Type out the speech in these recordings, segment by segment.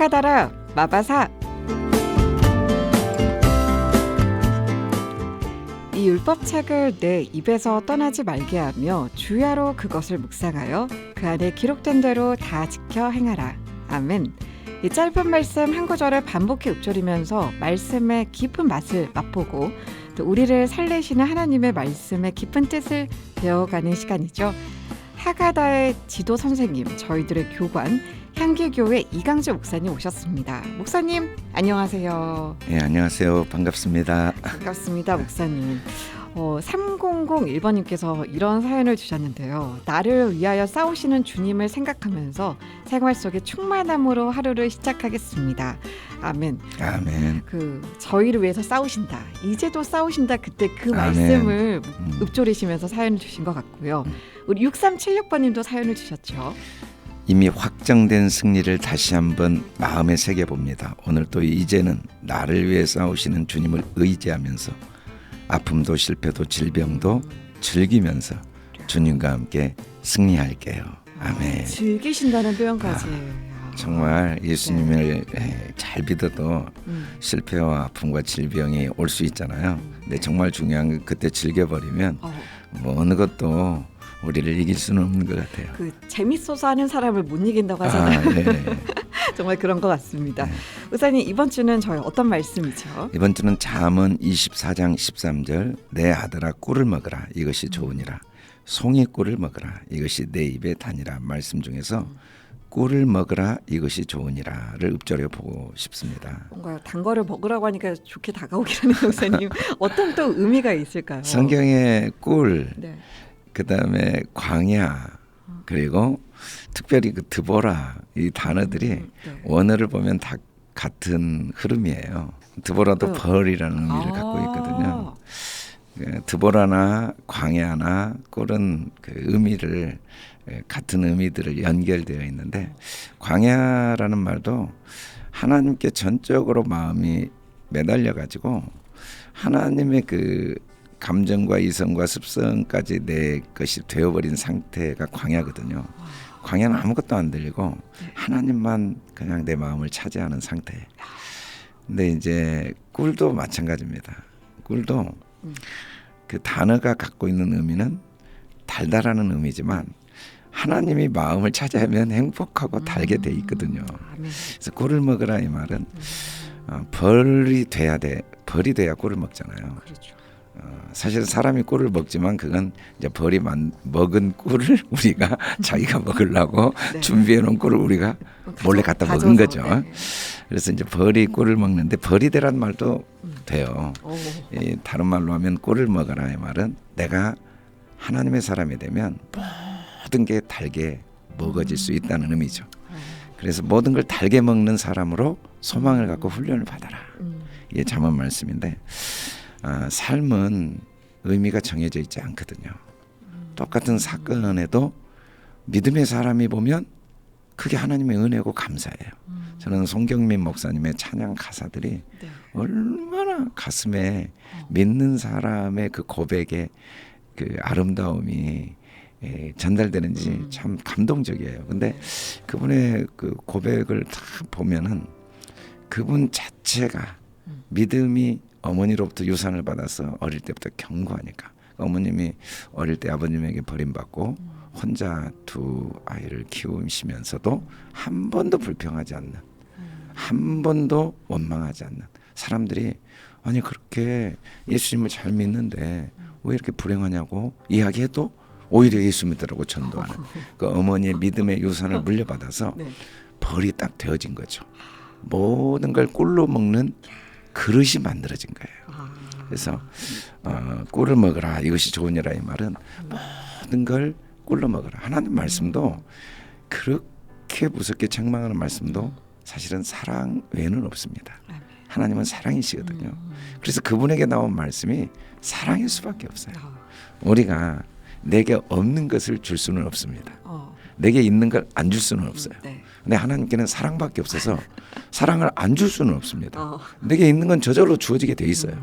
하가다라 마바사 이 율법책을 내 입에서 떠나지 말게 하며 주야로 그것을 묵상하여 그 안에 기록된 대로 다 지켜 행하라. 아멘. 이 짧은 말씀 한 구절을 반복해 읊조리면서 말씀의 깊은 맛을 맛보고 또 우리를 살리시는 하나님의 말씀의 깊은 뜻을 배워가는 시간이죠. 하가다의 지도 선생님, 저희들의 교관 향기교회 이강재 목사님 오셨습니다. 목사님 안녕하세요. 예, 안녕하세요. 반갑습니다. 반갑습니다, 목사님. 어, 3001번님께서 이런 사연을 주셨는데요. 나를 위하여 싸우시는 주님을 생각하면서 생활 속에 충만함으로 하루를 시작하겠습니다. 아멘. 아멘. 그 저희를 위해서 싸우신다. 이제도 싸우신다. 그때 그 아멘. 말씀을 음. 읊조리시면서 사연을 주신 것 같고요. 음. 우리 6376번님도 사연을 주셨죠. 이미 확정된 승리를 다시 한번 마음에 새겨 봅니다. 오늘 또 이제는 나를 위해 싸우시는 주님을 의지하면서 아픔도 실패도 질병도 즐기면서 주님과 함께 승리할게요. 아멘. 즐기신다는 표현까지. 아, 정말 예수님을 예, 잘 믿어도 음. 실패와 아픔과 질병이 올 수 있잖아요. 근데 정말 중요한 건 그때 즐겨버리면 어, 뭐 어느 것도 우리를 이길 수는 없는 것 같아요. 그 재밌어서 하는 사람을 못 이긴다고 하잖아요. 아, 예. 정말 그런 것 같습니다. 네. 의사님 이번 주는 저희 어떤 말씀이죠? 이번 주는 잠언 24장 13절 내 아들아 꿀을 먹으라 이것이 좋으니라 송이 꿀을 먹으라 이것이 내 입에 다니라 말씀 중에서 꿀을 먹으라 이것이 좋으니라를 읊조려 보고 싶습니다. 뭔가 단 거를 먹으라고 하니까 좋게 다가오기라는 의사님 어떤 또 의미가 있을까요? 성경의 꿀 네. 그다음에 광야 그리고 특별히 그 드보라 이 단어들이 음, 네. 원어를 보면 다 같은 흐름이에요. 드보라도 어. 벌이라는 의미를 아. 갖고 있거든요. 그 드보라나 광야나 꿀은 그 의미를 예, 같은 의미들을 연결되어 있는데 광야라는 말도 하나님께 전적으로 마음이 매달려 가지고 하나님의 그 감정과 이성과 습성까지 내 것이 되어버린 상태가 광야거든요. 광야는 아무것도 안 들리고 네. 하나님만 그냥 내 마음을 차지하는 상태. 근데 이제 꿀도 마찬가지입니다. 꿀도 음. 그 단어가 갖고 있는 의미는 달달하는 의미지만 하나님이 마음을 차지하면 행복하고 달게 돼 있거든요. 그래서 꿀을 먹으라 이 말은 어, 벌이 돼야 돼. 벌이 돼야 꿀을 먹잖아요. 그렇죠. 어, 사실 사람이 꿀을 먹지만 그건 이제 벌이 만, 먹은 꿀을 우리가 자기가 먹으려고 네. 준비해 놓은 꿀을 우리가 몰래 갖다 가져서, 먹은 거죠. 네. 그래서 이제 벌이 꿀을 먹는데 벌이 되란 말도 음. 돼요. 오. 이 다른 말로 하면 꿀을 먹어라 이 말은 내가 하나님의 사람이 되면 모든 게 달게 먹어질 수 있다는 의미죠. 그래서 모든 걸 달게 먹는 사람으로 소망을 갖고 훈련을 받아라. 음. 이게 잠언 말씀인데 아, 삶은 의미가 정해져 있지 않거든요. 똑같은 사건에도 믿음의 사람이 보면 그게 하나님의 은혜고 감사해요. 저는 송경민 목사님의 찬양 가사들이 네. 얼마나 가슴에 믿는 사람의 그 고백의 그 아름다움이 예, 전달되는지 음. 참 감동적이에요. 근데 그분의 그 고백을 딱 보면은 그분 자체가 음. 믿음이 어머니로부터 유산을 받아서 어릴 때부터 견고하니까 어머님이 어릴 때 아버님에게 버림받고 음. 혼자 두 아이를 키우시면서도 한 번도 불평하지 않는 음. 한 번도 원망하지 않는 사람들이 아니 그렇게 예수님을 잘 믿는데 왜 이렇게 불행하냐고 이야기해도 오히려 예수 믿으라고 전도하는 그 어머니의 믿음의 유산을 물려받아서 네. 벌이 딱 되어진 거죠. 모든 걸 꿀로 먹는 그릇이 만들어진 거예요. 아. 그래서 어, 꿀을 먹어라 이것이 좋으니라 이 말은 모든 걸 꿀로 먹어라 하나님 말씀도 그렇게 무섭게 책망하는 말씀도 사실은 사랑 외에는 없습니다. 아멘. 하나님은 사랑이시거든요. 음. 그래서 그분에게 나온 말씀이 사랑일 수밖에 없어요. 아. 우리가 내게 없는 것을 줄 수는 없습니다. 어. 내게 있는 걸 안 줄 수는 없어요. 네. 근데 하나님께는 사랑밖에 없어서 사랑을 안 줄 수는 없습니다. 어. 내게 있는 건 저절로 주어지게 돼 있어요.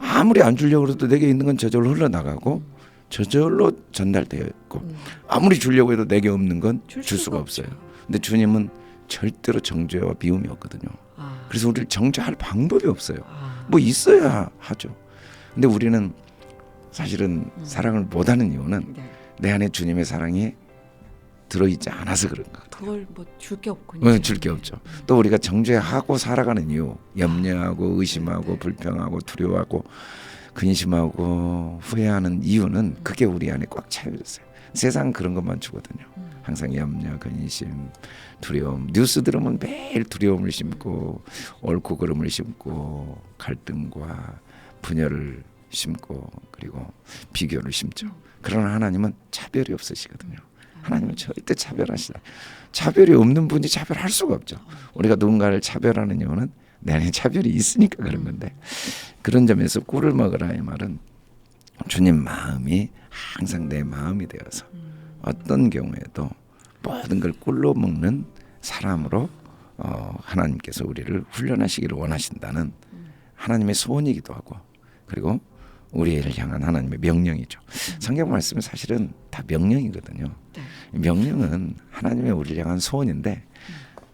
아무리 안 주려고 해도 내게 있는 건 저절로 흘러나가고 저절로 전달되어 있고 음. 아무리 주려고 해도 내게 없는 건줄줄 수가 없어요. 근데 주님은 절대로 정죄와 미움이 없거든요. 아. 그래서 우리를 정죄할 방법이 없어요. 아. 뭐 있어야 하죠. 근데 우리는 사실은 음. 사랑을 못하는 이유는 네. 내 안에 주님의 사랑이 들어있지 않아서 그런 거거든요. 그걸 뭐 줄 게 없군요. 뭐줄게 없죠. 또 우리가 정죄하고 살아가는 이유, 염려하고 의심하고 네. 불평하고 두려워하고 근심하고 후회하는 이유는 그게 우리 안에 꽉 차여 있어요. 세상 그런 것만 주거든요. 음. 항상 염려, 근심, 두려움. 뉴스 들으면 매일 두려움을 심고 옳고 그름을 심고 갈등과 분열을 심고 그리고 비교를 심죠. 그러나 하나님은 차별이 없으시거든요. 하나님은 절대 차별하시다. 차별이 없는 분이 차별할 수가 없죠. 우리가 누군가를 차별하는 이유는 내 안에 차별이 있으니까 그런 건데 그런 점에서 꿀을 먹으라 이 말은 주님 마음이 항상 내 마음이 되어서 어떤 경우에도 모든 걸 꿀로 먹는 사람으로 어, 하나님께서 우리를 훈련하시기를 원하신다는 하나님의 소원이기도 하고 그리고 우리를 향한 하나님의 명령이죠. 성경 말씀은 사실은 다 명령이거든요. 네. 명령은 하나님의 우리를 향한 소원인데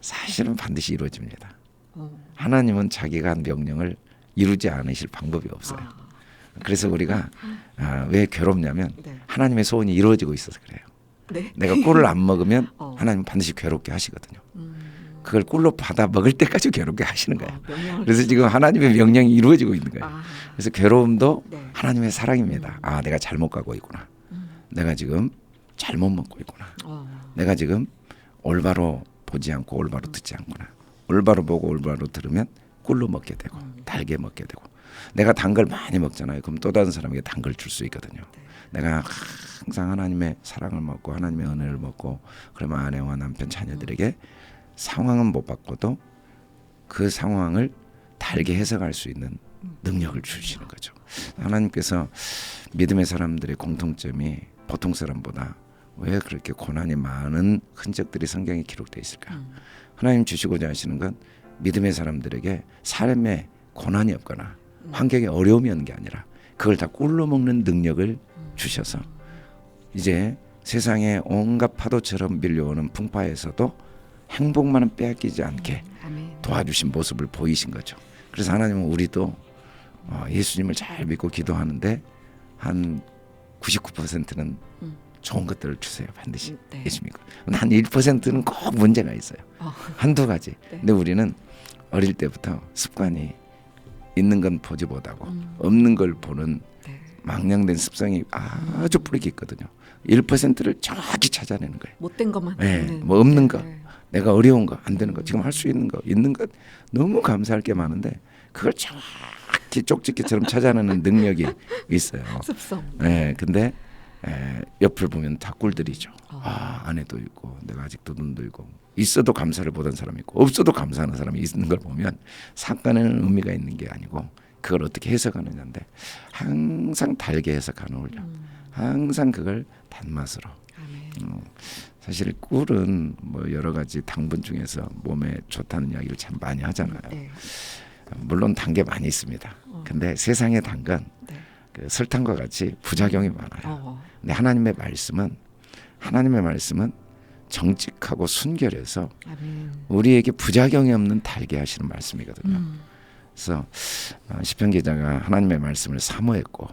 사실은 반드시 이루어집니다. 어. 하나님은 자기가 한 명령을 이루지 않으실 방법이 없어요. 아. 그래서 우리가 아, 왜 괴롭냐면 네. 하나님의 소원이 이루어지고 있어서 그래요. 네. 내가 꿀을 안 먹으면 어. 하나님은 반드시 괴롭게 하시거든요. 음. 그걸 꿀로 받아 먹을 때까지 괴롭게 하시는 거예요. 아, 명령을 그래서 지금 하나님의 명령이 이루어지고 있는 거예요. 아. 그래서 괴로움도 네. 하나님의 사랑입니다. 아, 내가 잘못 가고 있구나. 음. 내가 지금 잘못 먹고 있구나. 어. 내가 지금 올바로 보지 않고 올바로 듣지 않구나. 올바로 보고 올바로 들으면 꿀로 먹게 되고 음. 달게 먹게 되고 내가 단 걸 많이 먹잖아요. 그럼 또 다른 사람에게 단 걸 줄 수 있거든요. 네. 내가 항상 하나님의 사랑을 먹고 하나님의 은혜를 먹고 그러면 아내와 남편 자녀들에게 상황은 못 바꿔도 그 상황을 달게 해석할 수 있는 능력을 주시는 거죠. 하나님께서 믿음의 사람들의 공통점이 보통 사람보다 왜 그렇게 고난이 많은 흔적들이 성경에 기록되어 있을까? 음. 하나님 주시고자 하시는 건 믿음의 사람들에게 삶에 고난이 없거나 환경에 어려움이 없는 게 아니라 그걸 다 꿀로 먹는 능력을 주셔서 이제 세상에 온갖 파도처럼 밀려오는 풍파에서도 행복만은 빼앗기지 않게 아멘. 도와주신 모습을 보이신 거죠. 그래서 하나님은 우리도 어, 예수님을 잘 믿고 기도하는데 한 99%는 음. 좋은 것들을 주세요 반드시 음, 네. 예수 믿고 한 1%는 꼭 문제가 있어요 어. 한두 가지 네. 근데 우리는 어릴 때부터 습관이 있는 건 보지 못하고 음. 없는 걸 보는 네. 망령된 습성이 아주 뿌리기 있거든요 1%를 정확히 찾아내는 거예요 못된 것만. 네. 뭐 없는 거. 네. 내가 어려운 거 안 되는 거 지금 할 수 있는 거 있는 것 너무 감사할 게 많은데 그걸 정확히 쪽집게처럼 찾아내는 능력이 있어요. 습성. 네, 근데 에, 옆을 보면 다 꿀들이죠. 어. 아 아내도 있고 내가 아직도 눈도 있고 있어도 감사를 보던 사람이 있고 없어도 감사하는 사람이 있는 걸 보면 사건에는 의미가 있는 게 아니고 그걸 어떻게 해석하느냐인데 항상 달게 해석하는 훈련, 음. 항상 그걸 단맛으로 아멘. 음, 사실 꿀은 뭐 여러 가지 당분 중에서 몸에 좋다는 이야기를 참 많이 하잖아요. 네. 물론 단 게 많이 있습니다. 어. 근데 세상의 단건 네. 그 설탕과 같이 부작용이 많아요. 어. 근데 하나님의 말씀은 하나님의 말씀은 정직하고 순결해서 아멘. 우리에게 부작용이 없는 달게 하시는 말씀이거든요. 음. 그래서 어, 시편 기자가 하나님의 말씀을 사모했고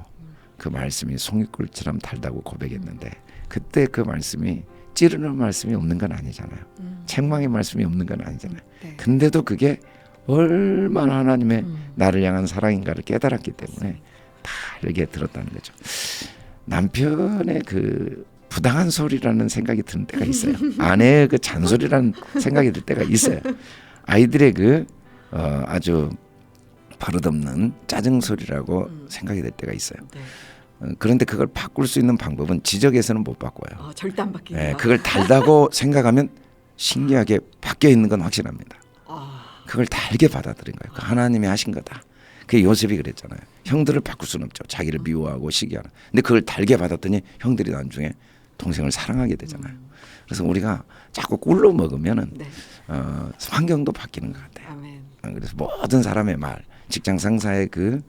그 말씀이 송이꿀처럼 달다고 고백했는데 그때 그 말씀이 찌르는 말씀이 없는 건 아니잖아요. 음. 책망의 말씀이 없는 건 아니잖아요. 네. 근데도 그게 얼마나 하나님의 음. 나를 향한 사랑인가를 깨달았기 때문에 다르게 들었다는 거죠. 남편의 그 부당한 소리라는 생각이 드는 때가 있어요. 아내의 그 잔소리라는 생각이 들 때가 있어요. 아이들의 그 어, 아주 버릇없는 짜증 소리라고 음. 생각이 될 때가 있어요. 네. 어, 그런데 그걸 바꿀 수 있는 방법은 지적에서는 못 바꿔요. 어, 절대 안 바뀌는 예, 거. 그걸 달다고 생각하면 신기하게 바뀌어 있는 건 확실합니다. 아. 그걸 달게 받아들인 거예요. 그 하나님이 하신 거다. 그게 요셉이 그랬잖아요. 형들을 바꿀 수는 없죠. 자기를 미워하고 시기하는. 근데 그걸 달게 받았더니 형들이 나중에 동생을 사랑하게 되잖아요. 그래서 우리가 자꾸 꿀로 먹으면은 네. 어, 환경도 바뀌는 것 같아요. 아멘. 어, 그래서 모든 사람의 말, 직장 상사의 그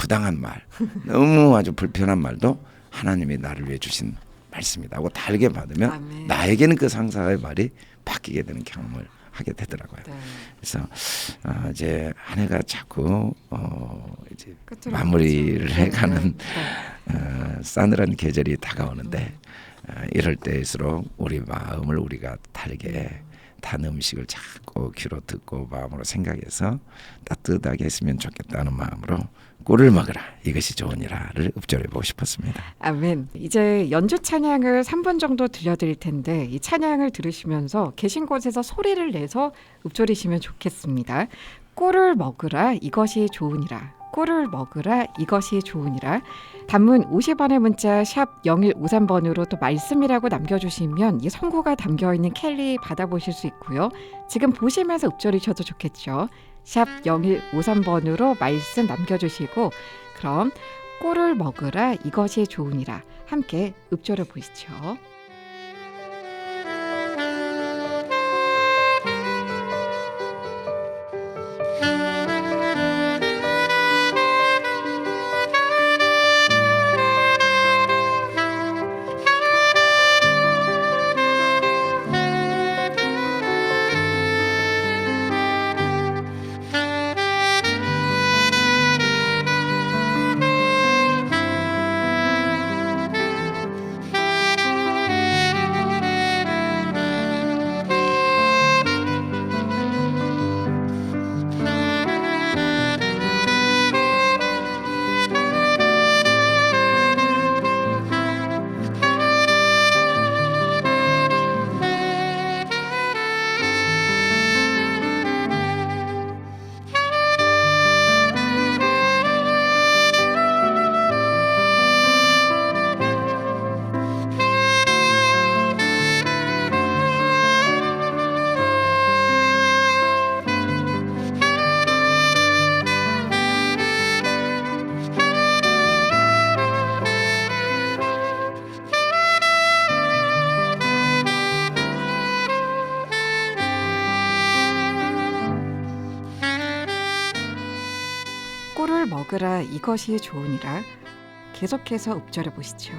부당한 말, 너무 아주 불편한 말도 하나님이 나를 위해 주신 말씀이다 하고 달게 받으면 아멘. 나에게는 그 상사의 말이 바뀌게 되는 경험을 하게 되더라고요. 네. 그래서 어, 이제 한 해가 자꾸 어, 이제 마무리를. 해가는 네. 어, 싸늘한 계절이 다가오는데 어, 이럴 때일수록 우리 마음을 우리가 다르게 단 음식을 자꾸 귀로 듣고 마음으로 생각해서 따뜻하게 했으면 좋겠다는 마음으로 꿀을 먹으라 이것이 좋으니라를 읊조려 보고 싶었습니다. 아멘. 이제 연주 찬양을 3분 정도 들려드릴 텐데 이 찬양을 들으시면서 계신 곳에서 소리를 내서 읊조리시면 좋겠습니다. 꿀을 먹으라 이것이 좋으니라. 꿀을 먹으라 이것이 좋으니라. 단문 50원의 문자 샵 0153번으로 또 말씀이라고 남겨주시면 이 선고가 담겨있는 캘리 받아보실 수 있고요. 지금 보시면서 읊조리셔도 좋겠죠. 샵 0153번으로 말씀 남겨주시고 그럼 꿀을 먹으라 이것이 좋으니라 함께 읊조려 보시죠. 이것이 좋으니라 계속해서 읊조려 보시죠.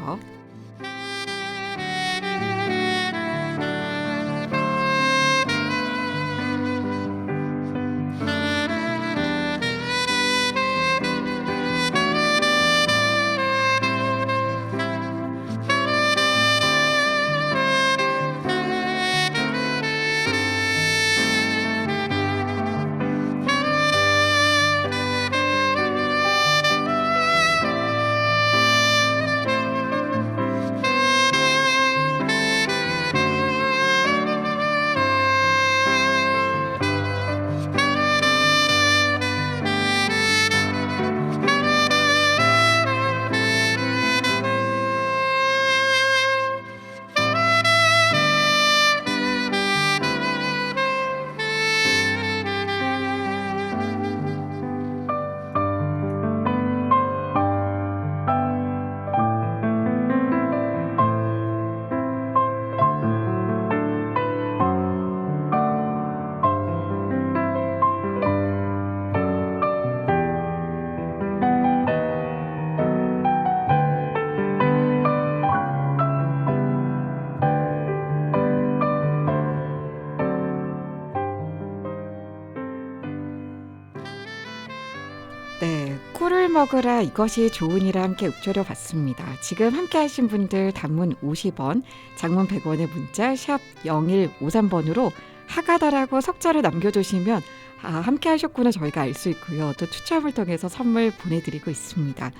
먹으라 이것이 좋으니라 함께 읊조려 봤습니다. 지금 함께 하신 분들 단문 50원, 장문 100원의 문자 샵 0153번으로 하가다라고 석자를 남겨주시면 아, 함께 하셨구나 저희가 알 수 있고요. 또 추첨을 통해서 선물 보내드리고 있습니다.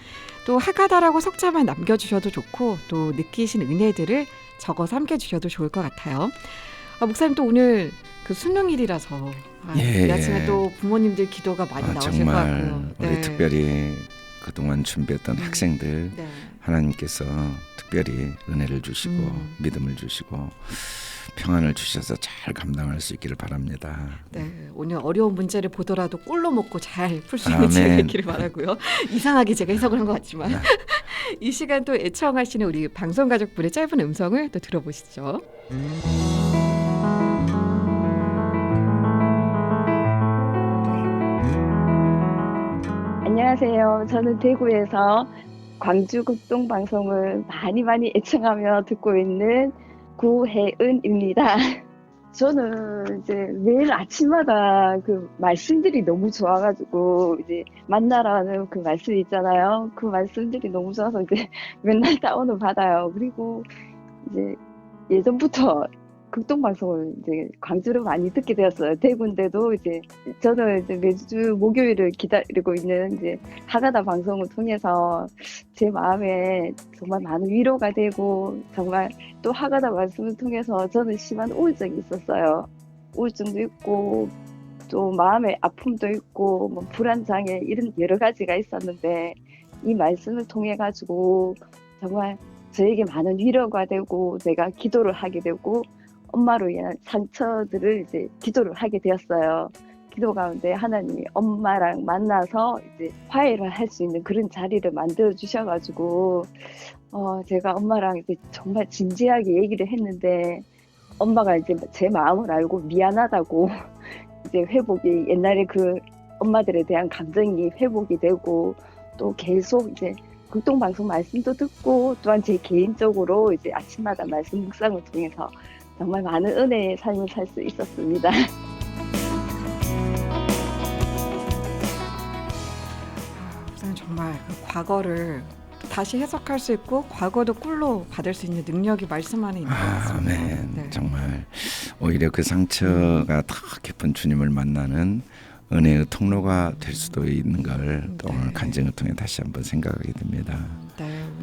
또 하가다라고 석자만 남겨주셔도 좋고 또 느끼신 은혜들을 적어서 함께 주셔도 좋을 것 같아요. 아, 목사님 또 오늘 그 수능일이라서 아, 예, 이 아침에 예. 또 부모님들 기도가 많이 아, 나오실 것 정말 같고요. 우리 네. 특별히 그동안 준비했던 음. 학생들 네. 하나님께서 특별히 은혜를 주시고 음. 믿음을 주시고 평안을 주셔서 잘 감당할 수 있기를 바랍니다. 네, 오늘 어려운 문제를 보더라도 꿀로 먹고 잘 풀 수 있는. 지 되기를 바라고요. 이상하게 제가 해석을 한 것 같지만 네. 이 시간 또 애청하시는 우리 방송 가족분의 짧은 음성을 또 들어보시죠. 안녕하세요. 저는 대구에서 광주 극동 방송을 많이 많이 애청하며 듣고 있는 구혜은입니다. 저는 이제 매일 아침마다 그 말씀들이 너무 좋아가지고 이제 만나라는 그 말씀 있잖아요. 그 말씀들이 너무 좋아서 이제 맨날 다운을 받아요. 그리고 이제 예전부터 극동 방송을 이제 광주로 많이 듣게 되었어요. 대구인데도 이제 저는 이제 매주 목요일을 기다리고 있는 이제 하가다 방송을 통해서 제 마음에 정말 많은 위로가 되고 정말 또 하가다 말씀을 통해서 저는 심한 우울증이 있었어요. 우울증도 있고 또 마음의 아픔도 있고 뭐 불안 장애 이런 여러 가지가 있었는데 이 말씀을 통해 가지고 정말 저에게 많은 위로가 되고 내가 기도를 하게 되고 엄마로 인한 상처들을 이제 기도를 하게 되었어요. 기도 가운데 하나님이 엄마랑 만나서 이제 화해를 할 수 있는 그런 자리를 만들어 주셔가지고 어 제가 엄마랑 이제 정말 진지하게 얘기를 했는데 엄마가 이제 제 마음을 알고 미안하다고 이제 회복이 옛날에 그 엄마들에 대한 감정이 회복이 되고 또 계속 이제 극동 방송 말씀도 듣고 또한 제 개인적으로 이제 아침마다 말씀 묵상을 통해서 정말 많은 은혜의 삶을 살 수 있었습니다. 정말 그 과거를 다시 해석할 수 있고 과거도 꿀로 받을 수 있는 능력이 말씀 안에 있는 것 같습니다. 아멘. 네. 정말 오히려 그 상처가 더 깊은 주님을 만나는 은혜의 통로가 될 수도 있는 걸또 네. 오늘 간증을 통해 다시 한번 생각하게 됩니다.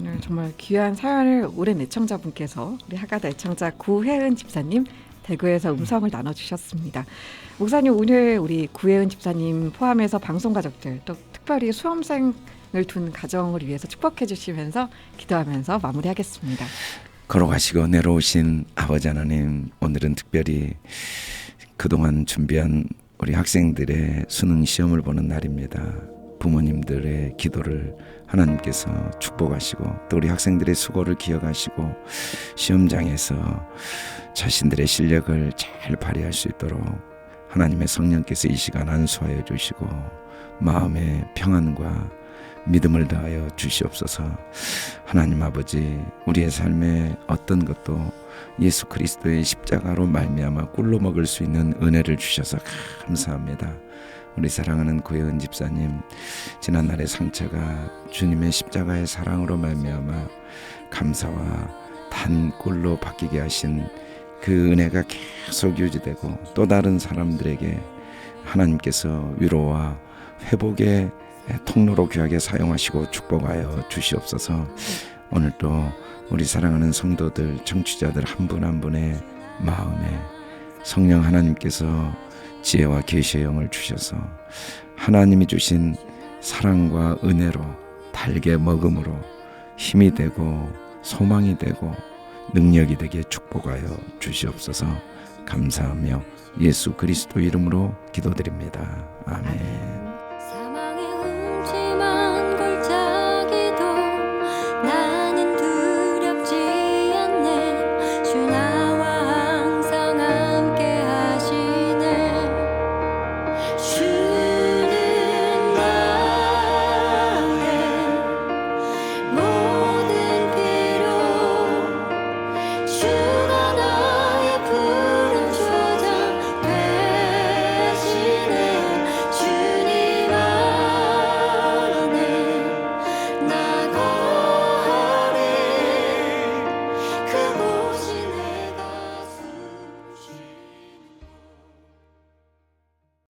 네, 오늘 정말 귀한 사연을 오랜 애청자분께서 우리 하가다 애청자 구혜은 집사님 대구에서 음성을 나눠주셨습니다. 목사님 오늘 우리 구혜은 집사님 포함해서 방송 가족들 또 특별히 수험생을 둔 가정을 위해서 축복해 주시면서 기도하면서 마무리하겠습니다. 걸어가시고 내려오신 아버지 하나님 오늘은 특별히 그동안 준비한 우리 학생들의 수능 시험을 보는 날입니다. 부모님들의 기도를 하나님께서 축복하시고 또 우리 학생들의 수고를 기억하시고 시험장에서 자신들의 실력을 잘 발휘할 수 있도록 하나님의 성령께서 이 시간 안수하여 주시고 마음의 평안과 믿음을 더하여 주시옵소서. 하나님 아버지 우리의 삶에 어떤 것도 예수 그리스도의 십자가로 말미암아 꿀로 먹을 수 있는 은혜를 주셔서 감사합니다. 우리 사랑하는 구혜은 집사님 지난날의 상처가 주님의 십자가의 사랑으로 말미암아 감사와 단 꿀로 바뀌게 하신 그 은혜가 계속 유지되고 또 다른 사람들에게 하나님께서 위로와 회복의 통로로 귀하게 사용하시고 축복하여 주시옵소서. 오늘 또 우리 사랑하는 성도들, 청취자들 한 분한 분의 마음에 성령 하나님께서 지혜와 계시의 영을 주셔서 하나님이 주신 사랑과 은혜로 달게 먹음으로 힘이 되고 소망이 되고 능력이 되게 축복하여 주시옵소서 감사하며 예수 그리스도 이름으로 기도드립니다. 아멘.